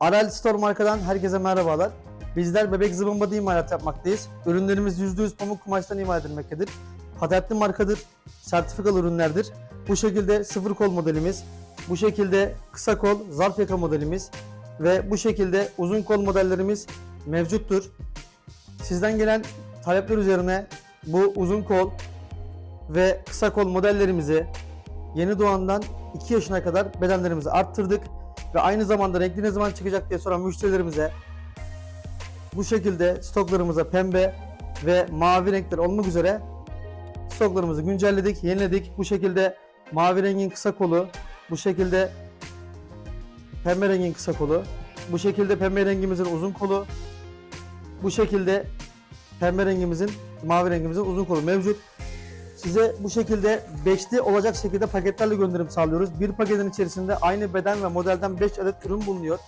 Aral Store markadan herkese merhabalar. Bizler bebek zıbın body imalat yapmaktayız. Ürünlerimiz %100 pamuk kumaştan imal edilmektedir. Patentli markadır, sertifikalı ürünlerdir. Bu şekilde sıfır kol modelimiz, bu şekilde kısa kol zarf yaka modelimiz ve bu şekilde uzun kol modellerimiz mevcuttur. Sizden gelen talepler üzerine bu uzun kol ve kısa kol modellerimizi yeni doğandan 2 yaşına kadar bedenlerimizi arttırdık ve aynı zamanda renkli ne zaman çıkacak diye soran müşterilerimize bu şekilde stoklarımıza pembe ve mavi renkler olmak üzere stoklarımızı güncelledik, yeniledik. Bu şekilde mavi rengin kısa kolu, bu şekilde pembe rengin kısa kolu, bu şekilde pembe rengimizin uzun kolu, bu şekilde pembe rengimizin, mavi rengimizin uzun kolu mevcut. Size bu şekilde beşli olacak şekilde paketlerle gönderim sağlıyoruz. Bir paketin içerisinde aynı beden ve modelden 5 adet ürün bulunuyor.